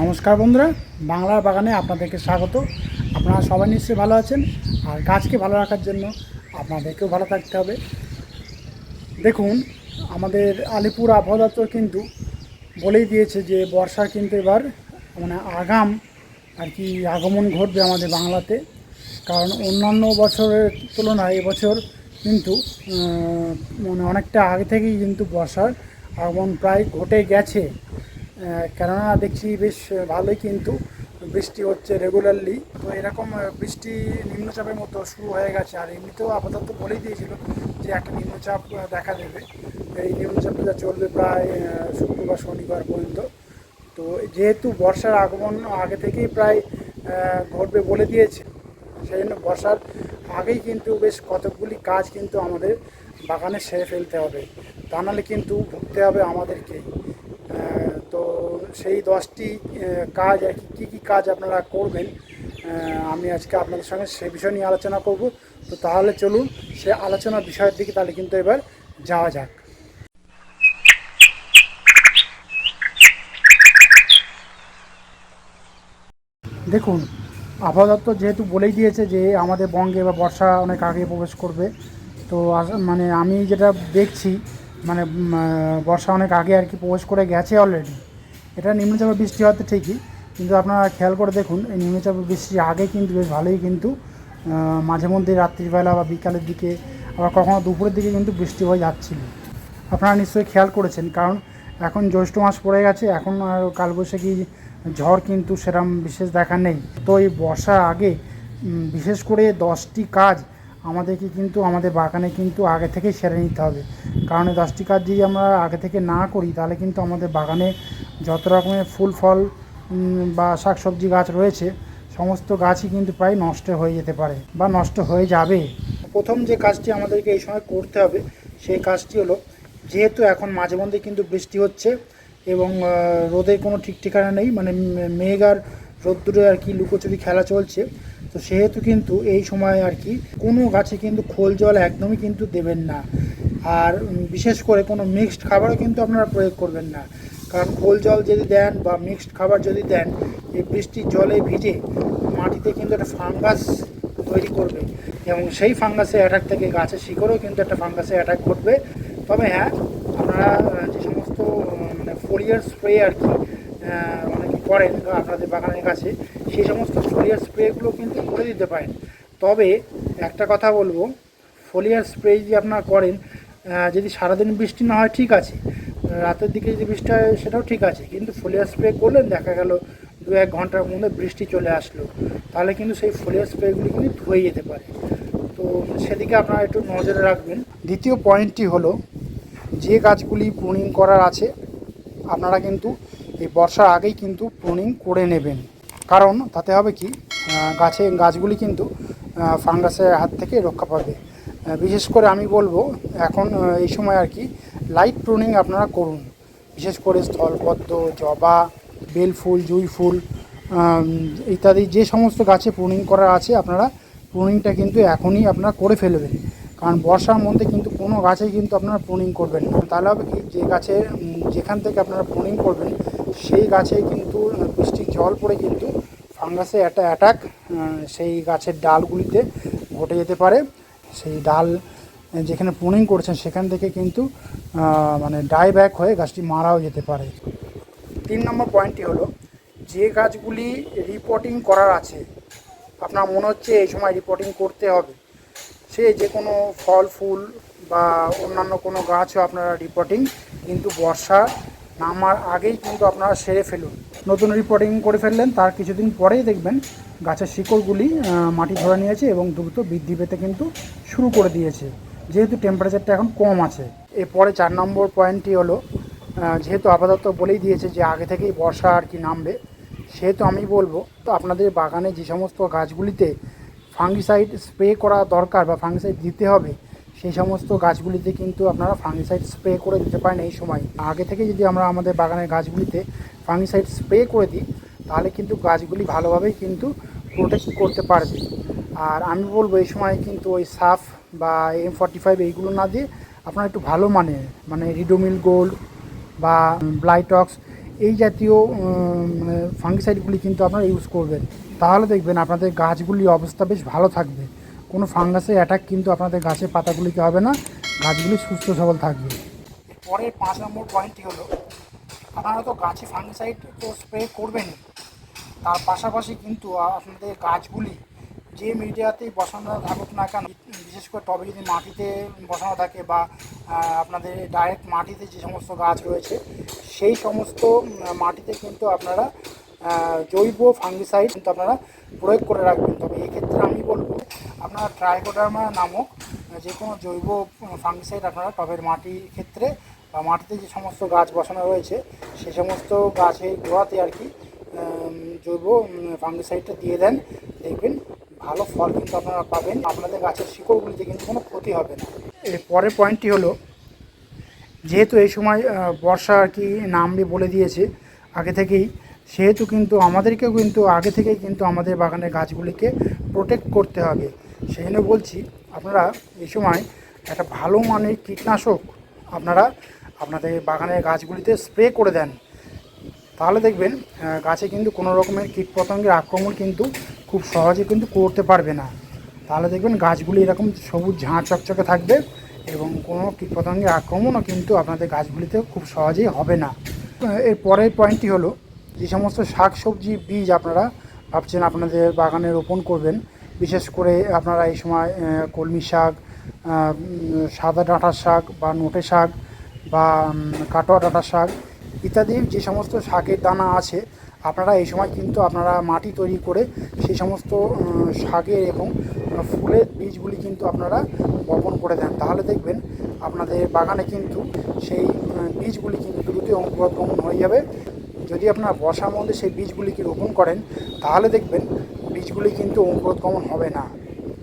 নমস্কার বন্ধুরা, বাংলার বাগানে আপনাদেরকে স্বাগত। আপনারা সবাই নিশ্চয়ই ভালো আছেন, আর গাছকে ভালো রাখার জন্য আপনাদেরকেও ভালো থাকতে হবে। দেখুন, আমাদের আলিপুর আবহাওয়া দপ্তর কিন্তু বলেই দিয়েছে যে বর্ষা কিন্তু এবার মানে আগাম আর কি আগমন ঘটবে আমাদের বাংলাতে। কারণ অন্যান্য বছরের তুলনায় এবছর কিন্তু মানে অনেকটা আগে থেকেই কিন্তু বর্ষার আগমন প্রায় ঘটে গেছে। কেননা দেখছি বেশ ভালোই কিন্তু বৃষ্টি হচ্ছে রেগুলারলি তো এরকম বৃষ্টি নিম্নচাপের মতো শুরু হয়ে গেছে। আর এমনিতেও আপাতত বলেই দিয়েছিল যে একটা নিম্নচাপ দেখা দেবে। এই নিম্নচাপটা চলবে প্রায় শুক্রবার, শনিবার পর্যন্ত। তো যেহেতু বর্ষার আগমন আগে থেকেই প্রায় ঘটবে বলে দিয়েছে, সেই জন্য বর্ষার আগেই কিন্তু বেশ কতকগুলি কাজ কিন্তু আমাদের বাগানে সেরে ফেলতে হবে। তা নাহলে কিন্তু ভুগতে হবে আমাদেরকেই। তো সেই দশটি কাজ আর কি, কী কী কাজ আপনারা করবেন আমি আজকে আপনাদের সঙ্গে সে বিষয় নিয়ে আলোচনা করব। তো তাহলে চলুন, সে আলোচনার বিষয়ের দিকে তাহলে কিন্তু এবার যাওয়া যাক। দেখুন, আবহাওয়া যেহেতু বলেই দিয়েছে যে আমাদের বঙ্গে বা বর্ষা অনেক আগে প্রবেশ করবে। তো মানে আমি যেটা দেখছি মানে বর্ষা অনেক আগে আর কি প্রবেশ করে গেছে অলরেডি এটা নিম্নচাপের বৃষ্টি হতে ঠিকই, কিন্তু আপনারা খেয়াল করে দেখুন, এই নিম্নচাপের বৃষ্টির আগে কিন্তু বেশ ভালোই কিন্তু মাঝে মধ্যে রাত্রিবেলা বা বিকালের দিকে, আবার কখনো দুপুরের দিকে কিন্তু বৃষ্টি হয়ে যাচ্ছিল। আপনারা নিশ্চয়ই খেয়াল করেছেন, কারণ এখন জ্যৈষ্ঠ মাস পড়ে গেছে, এখন আর কালবৈশাখী ঝড় কিন্তু সেরম বিশেষ দেখা নেই। তো এই বর্ষার আগে বিশেষ করে দশটি কাজ আমাদেরকে কিন্তু, আমাদের বাগানে কিন্তু আগে থেকে সেরে নিতে হবে। কারণ এই দশটি কাজ যদি আমরা আগে থেকে না করি, তাহলে কিন্তু আমাদের বাগানে যত রকমের ফুল, ফল বা শাকসবজি গাছ রয়েছে, সমস্ত গাছই কিন্তু প্রায় নষ্ট হয়ে যেতে পারে বা নষ্ট হয়ে যাবে। প্রথম যে কাজটি আমাদেরকে এই সময় করতে হবে, সেই কাজটি হলো, যেহেতু এখন মাঝে মধ্যে কিন্তু বৃষ্টি হচ্ছে এবং রোদের কোনো ঠিক ঠিকানা নেই মানে মেঘ আর রোদ্দুরে আর কি লুকোচুরি খেলা চলছে তো সেহেতু কিন্তু এই সময় আর কি, কোনো গাছে কিন্তু খোল জল একদমই কিন্তু দেবেন না। আর বিশেষ করে কোনো মিক্সড খাবারও কিন্তু আপনারা প্রয়োগ করবেন না। কারণ খোল জল যদি দেন বা মিক্সড খাবার যদি দেন, এই বৃষ্টির জলে ভিজে মাটিতে কিন্তু একটা ফাঙ্গাস তৈরি করবে এবং সেই ফাঙ্গাসের অ্যাটাক থেকে গাছের শিকড়েও কিন্তু একটা ফাঙ্গাসের অ্যাটাক ঘটবে। তবে হ্যাঁ আপনারা যে সমস্ত মানে ফোলিয়ার স্প্রে আর কি করেন আপনাদের বাগানের কাছে, সেই সমস্ত ফোলিয়ার স্প্রেগুলো কিন্তু করে দিতে পারেন। তবে একটা কথা বলব ফোলিয়ার স্প্রে যদি আপনারা করেন যদি সারাদিন বৃষ্টি না হয়, ঠিক আছে। রাতের দিকে যদি বৃষ্টি হয়, সেটাও ঠিক আছে। কিন্তু ফোলিয়ার স্প্রে করলেন, দেখা গেল দু এক ঘণ্টার মধ্যে বৃষ্টি চলে আসলো। তাহলে কিন্তু সেই ফোলিয়ার স্প্রেগুলি কিন্তু ধুয়ে যেতে পারে। তো সেদিকে আপনারা একটু নজরে রাখবেন। দ্বিতীয় পয়েন্টটি হলো, যে গাছগুলি প্রুনিং করার আছে, আপনারা কিন্তু এই বর্ষার আগেই কিন্তু প্রুনিং করে নেবেন। কারণ তাতে হবে কি গাছে, গাছগুলি কিন্তু ফাঙ্গাসের হাত থেকে রক্ষা পাবে। বিশেষ করে আমি বলব, এখন এই সময় আর কি লাইট প্রুনিং আপনারা করুন। বিশেষ করে স্থলপদ্ম জবা বেলফুল জুঁই ফুল ইত্যাদি যে সমস্ত গাছে প্রুনিং করা আছে, আপনারা প্রুনিংটা কিন্তু এখনই আপনারা করে ফেলবেন। কারণ বর্ষার মধ্যে কিন্তু কোনো গাছেই কিন্তু আপনারা প্রুনিং করবেন না। তাহলে হবে কি, যে গাছে যেখান থেকে আপনারা প্রুনিং করবেন সেই গাছে কিন্তু বৃষ্টির জল পড়ে কিন্তু ফাঙ্গাসে একটা অ্যাটাক সেই গাছের ডালগুলিতে ঘটে যেতে পারে। সেই ডাল যেখানে প্রুনিং করছেন সেখান থেকে কিন্তু মানে ডাই ব্যাক হয়ে গাছটি মারাও যেতে পারে। তিন নম্বর পয়েন্টটি হলো, যে গাছগুলি রিপোর্টিং করার আছে, আপনার মনে হচ্ছে এই সময় রিপোর্টিং করতে হবে, সে যে কোনো ফল, ফুল বা অন্যান্য কোনো গাছও আপনারা রিপোর্টিং কিন্তু বর্ষা নামার আগেই কিন্তু আপনারা সেরে ফেলুন। নতুন রিপোর্টিং করে ফেললেন, তার কিছুদিন পরেই দেখবেন গাছের শিকড়গুলি মাটি ধরে নিয়েছে এবং দ্রুত বৃদ্ধি পেতে কিন্তু শুরু করে দিয়েছে। যেহেতু টেম্পারেচারটা এখন কম আছে। এরপরে চার নম্বর পয়েন্টটি হলো যেহেতু আপাতত বলেই দিয়েছে যে আগে থেকেই বর্ষা আর কি নামবে, সেহেতু আমি বলব, তো আপনাদের বাগানে যে সমস্ত গাছগুলিতে ফাঙ্গিসাইড স্প্রে করা দরকার বা ফাঙ্গিসাইড দিতে হবে সেই সমস্ত গাছগুলিতে কিন্তু আপনারা ফাঙ্গিসাইড স্প্রে করে দিতে পারেন এই সময়। আগে থেকে যদি আমরা আমাদের বাগানের গাছগুলিতে ফাঙ্গিসাইড স্প্রে করে দিই, তাহলে কিন্তু গাছগুলি ভালোভাবেই কিন্তু প্রোটেক্ট করতে পারবে। আর আমি বলব এই সময় কিন্তু ওই সাফ বা এম ফর্টি ফাইভ এইগুলো না দিয়ে আপনারা একটু ভালো মানের মানে রিডোমিল গোল্ড বা ব্লাইটক্স এই জাতীয় মানে ফাঙ্গিসাইডগুলি কিন্তু আপনারা ইউজ করবেন। তাহলে দেখবেন আপনাদের গাছগুলির অবস্থা বেশ ভালো থাকবে। কোনো ফাঙ্গাসের অ্যাটাক কিন্তু আপনাদের গাছের পাতাগুলিকে হবে না, গাছগুলি সুস্থ সবল থাকবে। পরের পাঁচ নম্বর পয়েন্টটি হলো, আপনারা তো গাছে ফাঙ্গিসাইড তো স্প্রে করবেনই। তার পাশাপাশি কিন্তু আপনাদের গাছগুলি যে মিডিয়াতেই বসানো থাকুক না কেন, বিশেষ করে টবে যদি মাটিতে বসানো থাকে বা আপনাদের ডাইরেক্ট মাটিতে যে সমস্ত গাছ রয়েছে, সেই সমস্ত মাটিতে কিন্তু আপনারা জৈব ফাঙ্গিসাইড কিন্তু আপনারা প্রয়োগ করে রাখবেন। তবে এক্ষেত্রে ট্রাইকোডার্মা নামক যে কোনো জৈব ফাঙ্গিসাইড আপনারা টবের মাটির ক্ষেত্রে বা মাটিতে যে সমস্ত গাছ বসানো রয়েছে, সে সমস্ত গাছের গোড়াতে আর কি জৈব ফাঙ্গিসাইডটা দিয়ে দেন। দেখবেন ভালো ফল কিন্তু আপনারা পাবেন। আপনাদের গাছের শিকড়গুলিতে কিন্তু কোনো ক্ষতি হবে না। এর পরের পয়েন্টটি হলো, যেহেতু এই সময় বর্ষা আর কি নামবে বলে দিয়েছে, আগে থেকেই, সেহেতু কিন্তু আমাদেরকেও কিন্তু, আগে থেকেই কিন্তু আমাদের বাগানের গাছগুলিকে প্রোটেক্ট করতে হবে। সেই জন্য বলছি, আপনারা এই সময় একটা ভালো মানের কীটনাশক আপনারা আপনাদের বাগানের গাছগুলিতে স্প্রে করে দেন। তাহলে দেখবেন গাছে কিন্তু কোনো রকমের কীটপতঙ্গের আক্রমণ কিন্তু খুব সহজে কিন্তু করতে পারবে না। তাহলে দেখবেন, গাছগুলি এরকম সবুজ ঝাঁ চকচকে থাকবে এবং কোনো কীটপতঙ্গের আক্রমণও কিন্তু আপনাদের গাছগুলিতে খুব সহজেই হবে না। এর পরের পয়েন্টটি হলো, যে সমস্ত শাক সবজি বীজ আপনারা ভাবছেন আপনাদের বাগানে রোপণ করবেন বিশেষ করে আপনারা এই সময় কলমি শাক সাদা ডাঁটার শাক বা নোটে শাক বা কাটোয়া ডাঁটার শাক ইত্যাদি যে সমস্ত শাকের দানা আছে, আপনারা এই সময় কিন্তু আপনারা মাটি তৈরি করে সেই সমস্ত শাকের এবং ফুলের বীজগুলি কিন্তু আপনারা বপন করে দেন। তাহলে দেখবেন আপনাদের বাগানে কিন্তু সেই বীজগুলি কিন্তু দ্রুত অঙ্কুরোদ্গমন হয়ে যাবে। যদি আপনারা বর্ষার মধ্যে সেই বীজগুলিকে রোপণ করেন, তাহলে দেখবেন বীজগুলি কিন্তু অঙ্কুরোদ্গমন হবে না।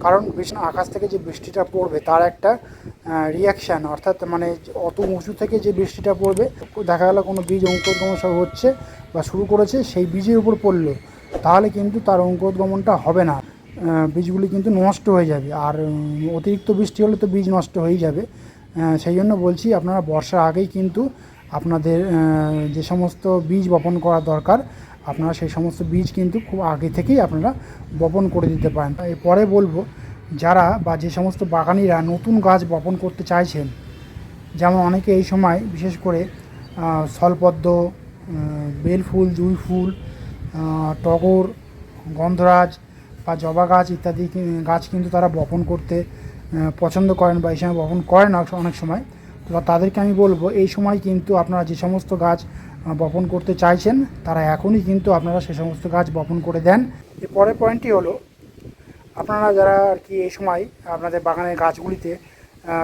কারণ বৃষ্টি আকাশ থেকে যে বৃষ্টিটা পড়বে, তার একটা রিয়াকশান অর্থাৎ মানে অত উঁচু থেকে যে বৃষ্টিটা পড়বে, দেখা গেলো কোনো বীজ অঙ্কুরোদ্গমন সব হচ্ছে বা শুরু করেছে, সেই বীজের উপর পড়ল। তাহলে কিন্তু তার অঙ্কুরোদ্গমনটা হবে না। বীজগুলি কিন্তু নষ্ট হয়ে যাবে। আর অতিরিক্ত বৃষ্টি হলে তো বীজ নষ্ট হয়েই যাবে। সেই জন্য বলছি, আপনারা বর্ষার আগেই কিন্তু আপনাদের যে সমস্ত বীজ বপন করা দরকার আপনারা সেই সমস্ত বীজ কিন্তু খুব আগে থেকেই আপনারা বপন করে দিতে পারেন। এরপরে বলব যারা বা যে সমস্ত বাগানিরা নতুন গাছ বপন করতে চাইছেন যেমন অনেকে এই সময় বিশেষ করে সলপদ্ম আহ, বেলফুল জুঁই ফুল টগর গন্ধরাজ বা জবা গাছ ইত্যাদি গাছ কিন্তু তারা বপন করতে পছন্দ করেন বা এই সময় বপন করেন অনেক- সময়। তো তাদেরকে আমি বলব এই সময় কিন্তু আপনারা যে সমস্ত গাছ বপন করতে চাইছেন, তারা এখনই কিন্তু আপনারা সে সমস্ত গাছ বপন করে দেন। এর পরের পয়েন্টটি হলো, আপনারা যারা আর কি এই সময় আপনাদের বাগানের গাছগুলিতে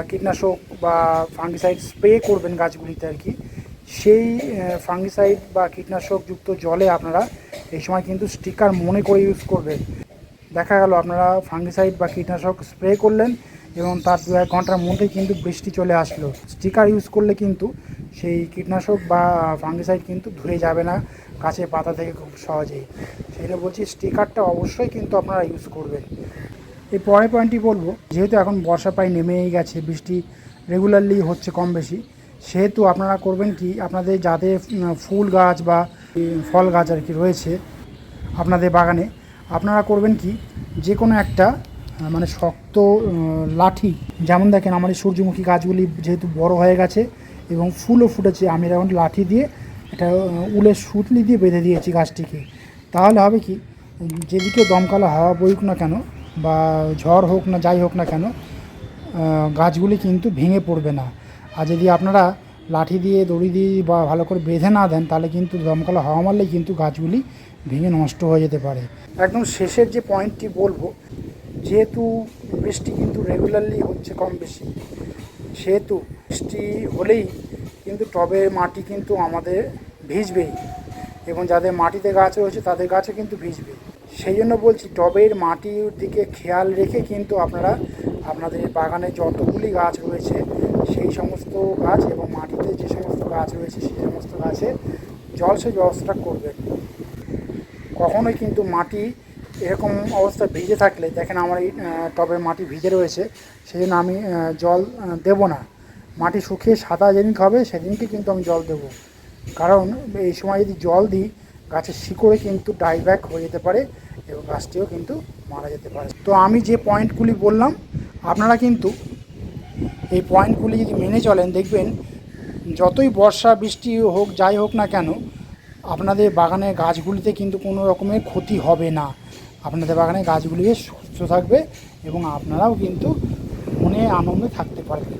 কীটনাশক বা ফাঙ্গিসাইড স্প্রে করবেন গাছগুলিতে আর কি, সেই ফাঙ্গিসাইড বা কীটনাশকযুক্ত জলে আপনারা এই সময় কিন্তু স্টিকার মনে করে ইউজ করবেন। দেখা গেল আপনারা ফাঙ্গিসাইড বা কীটনাশক স্প্রে করলেন এবং তার দু এক ঘণ্টার মধ্যেই কিন্তু বৃষ্টি চলে আসলো। স্টিকার ইউজ করলে কিন্তু সেই কীটনাশক বা ফাঙ্গিসাইড কিন্তু ধুয়ে যাবে না গাছের পাতা থেকে খুব সহজেই। সেটা বলছি স্টিকারটা অবশ্যই কিন্তু আপনারা ইউজ করবেন। এই পরের পয়েন্টটি বলব, যেহেতু এখন বর্ষা প্রায় নেমেই গেছে, বৃষ্টি রেগুলারলি হচ্ছে কম বেশি, সেহেতু আপনারা করবেন কি, আপনাদের যাদের ফুল গাছ বা ফল গাছ আর কি রয়েছে আপনাদের বাগানে, আপনারা করবেন কি যে কোনো একটা মানে শক্ত লাঠি, যেমন দেখেন আমার সূর্যমুখী গাছগুলি যেহেতু বড় হয়ে গেছে এবং ফুলও ফুটেছে। আমি এখন লাঠি দিয়ে আহ, উলের সুতলি দিয়ে বেঁধে দিয়েছি গাছটিকে। তাহলে হবে কি যেদিকে দমকালো হাওয়া বইক না কেন বা ঝড় হোক না যাই হোক না কেন গাছগুলি কিন্তু ভেঙে পড়বে না। আর যদি আপনারা লাঠি দিয়ে দড়ি দিয়ে বা ভালো করে বেঁধে না দেন তাহলে কিন্তু দমকালো হাওয়া মারলেই কিন্তু গাছগুলি ভেঙে নষ্ট হয়ে যেতে পারে। একদম শেষের যে পয়েন্টটি বলব যেহেতু বৃষ্টি কিন্তু রেগুলারলি হচ্ছে কম বেশি সেহেতু বৃষ্টি হলেই কিন্তু টবের মাটি কিন্তু আমাদের ভিজবেই এবং যাদের মাটিতে গাছ রয়েছে তাদের গাছও কিন্তু ভিজবে। সেই জন্য বলছি টবের মাটির দিকে খেয়াল রেখে কিন্তু আপনারা আপনাদের বাগানে যতগুলি গাছ রয়েছে, সেই সমস্ত গাছ এবং মাটিতে যে সমস্ত গাছ রয়েছে সেই সমস্ত গাছে জলসেচ ব্যবস্থাটা করবেন। কখনোই কিন্তু মাটি এরকম অবস্থা ভিজে থাকলে, দেখেন আমার এই টবের মাটি ভিজে রয়েছে সেই জন্য আমি জল দেবো না। মাটি শুকিয়ে সাদা যেদিন হবে, সেদিনকে কিন্তু আমি জল দেবো। কারণ এই সময় যদি জল দিই, গাছের শিকড়ে কিন্তু ডাইব্যাক হয়ে যেতে পারে এবং গাছটিও কিন্তু মারা যেতে পারে। তো আমি যে পয়েন্টগুলি বললাম, আপনারা কিন্তু এই পয়েন্টগুলি যদি মেনে চলেন, দেখবেন যতই বর্ষা, বৃষ্টি হোক, যাই হোক না কেন, আপনাদের বাগানের গাছগুলিতে কিন্তু কোনো রকমের ক্ষতি হবে না। আপনাদের বাগানের গাছগুলি বেশ সুস্থ থাকবে এবং আপনারাও কিন্তু মনে আনন্দে থাকতে পারবেন।